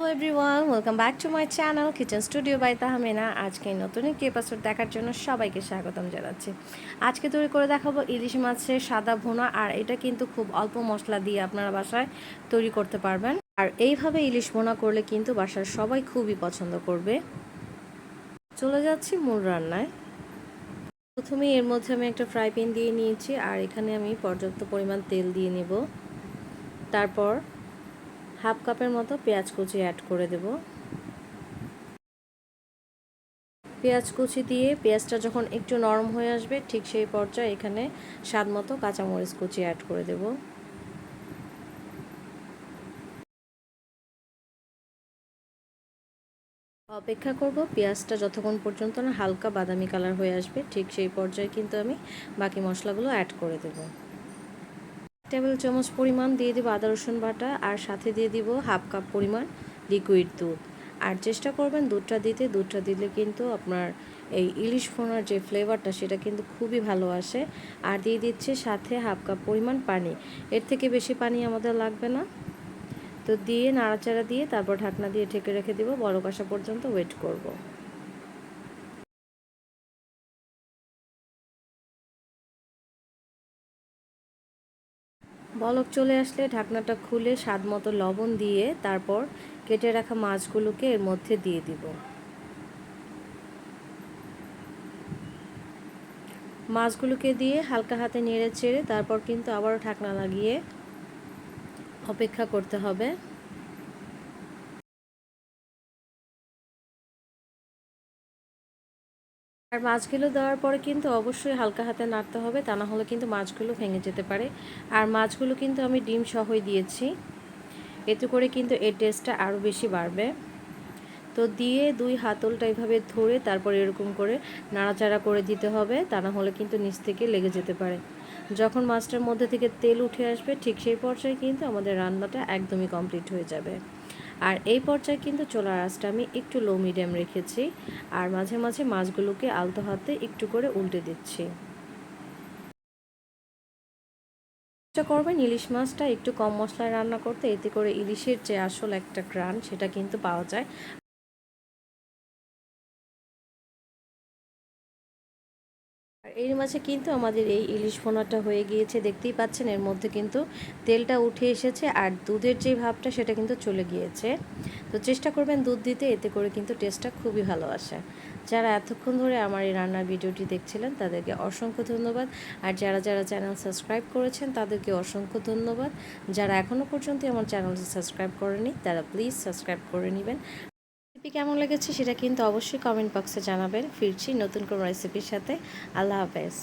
Hello everyone welcome back to my channel kitchen studio by Tahmina আজকে নতুন একটি episode দেখার জন্য সবাইকে স্বাগতম জানাচ্ছি। আজকে তৈরি করে দেখাবো ইলিশ মাছের সাদা ভুনা, আর এটা কিন্তু খুব অল্প মশলা দিয়ে আপনারা বাসায় তৈরি করতে পারবেন। আর এইভাবে ইলিশ ভুনা করলে কিন্তু বাসার সবাই খুবই পছন্দ করবে। চলে যাচ্ছি মূল রান্নায়। প্রথমে এর মধ্যে আমি একটা ফ্রাই প্যান দিয়ে নিয়েছি, আর এখানে আমি পর্যাপ্ত পরিমাণ তেল দিয়ে নেব। তারপর হাফ কাপের মতো পেঁয়াজ কুচি অ্যাড করে দেব। পেঁয়াজ কুচি দিয়ে পেঁয়াজটা যখন একটু নরম হয়ে আসবে, ঠিক সেই পর্যায়ে এখানে স্বাদ মতো কাঁচামরিচ কুচি অ্যাড করে দেব। অপেক্ষা করব পেঁয়াজটা যতক্ষণ পর্যন্ত না হালকা বাদামি কালার হয়ে আসবে, ঠিক সেই পর্যায়ে কিন্তু আমি বাকি মশলাগুলো অ্যাড করে দেবো। টেবিল চামচ পরিমাণ দিয়ে দিব আদা রসুন বাটা আর সাথে দিয়ে দিব হাফ কাপ পরিমাণ লিকুইড দুধ। আর চেষ্টা করবেন দুধটা দিতে, দুধটা দিলে কিন্তু আপনার এই ইলিশ ফোনার যে ফ্লেভারটা সেটা কিন্তু খুবই ভালো আসে। আর দিয়ে দিচ্ছে সাথে হাফ কাপ পরিমাণ পানি। এর থেকে বেশি পানি আমাদের লাগবে না। তো দিয়ে নাড়াচাড়া দিয়ে তারপর ঢাকনা দিয়ে ঢেকে রেখে দিব। বড় কষা পর্যন্ত ওয়েট করব। বলক চলে আসলে ঢাকনাটা খুলে স্বাদ মতো লবণ দিয়ে তারপর কেটে রাখা মাছগুলোকে এর মধ্যে দিয়ে দিব। মাছগুলোকে দিয়ে হালকা হাতে নেড়ে চেড়ে তারপর কিন্তু আবারও ঢাকনা লাগিয়ে অপেক্ষা করতে হবে। আর মাছগুলো দেওয়ার পরে কিন্তু অবশ্যই হালকা হাতে নাড়তে হবে, তা না হলে কিন্তু মাছগুলো ভেঙে যেতে পারে। আর মাছগুলো কিন্তু আমি ডিম সহই দিয়েছি। এতে করে কিন্তু এর টেস্টটা আরও বেশি বাড়বে। তো দিয়ে দুই হাতলটা এভাবে ধরে তারপর এরকম করে নাড়াচাড়া করে দিতে হবে, তা না হলে কিন্তু নিচ থেকে লেগে যেতে পারে। যখন মাছটার মধ্যে থেকে তেল উঠে আসবে, ঠিক সেই পর্যায়ে কিন্তু আমাদের রান্নাটা একদমই কমপ্লিট হয়ে যাবে। আর এই পর্যায়ে কিন্তু চোলার আঁচটা আমি একটু লো মিডিয়াম রেখেছি আর মাঝে মাঝে মাছগুলোকে আলতো হাতে একটু করে উল্টে দিচ্ছি। চেষ্টা করবেন ইলিশ মাছটা একটু কম মশলায় রান্না করতে, এতে করে ইলিশের যে আসল একটা গ্রান সেটা কিন্তু পাওয়া যায়। আর এর মাঝে কিন্তু আমাদের এই ইলিশ ফোনাটা হয়ে গিয়েছে, দেখতেই পাচ্ছেন, এর মধ্যে কিন্তু তেলটা উঠে এসেছে আর দুধের যে ভাবটা সেটা কিন্তু চলে গিয়েছে। তো চেষ্টা করবেন দুধ দিতে, এতে করে কিন্তু টেস্টটা খুবই ভালো আসে। যারা এতক্ষণ ধরে আমার এই রান্নার ভিডিওটি দেখছিলেন, তাদেরকে অসংখ্য ধন্যবাদ। আর যারা যারা চ্যানেল সাবস্ক্রাইব করেছেন, তাদেরকে অসংখ্য ধন্যবাদ। যারা এখনও পর্যন্ত আমার চ্যানেলটি সাবস্ক্রাইব করেনি তারা প্লিজ সাবস্ক্রাইব করে নেবেন। রেসিপি কেমন লেগেছে সেটা কিন্তু অবশ্যই কমেন্ট বক্সে জানাবেন। ফিরছি নতুন কোনো রেসিপির সাথে। আল্লাহ হাফেজ।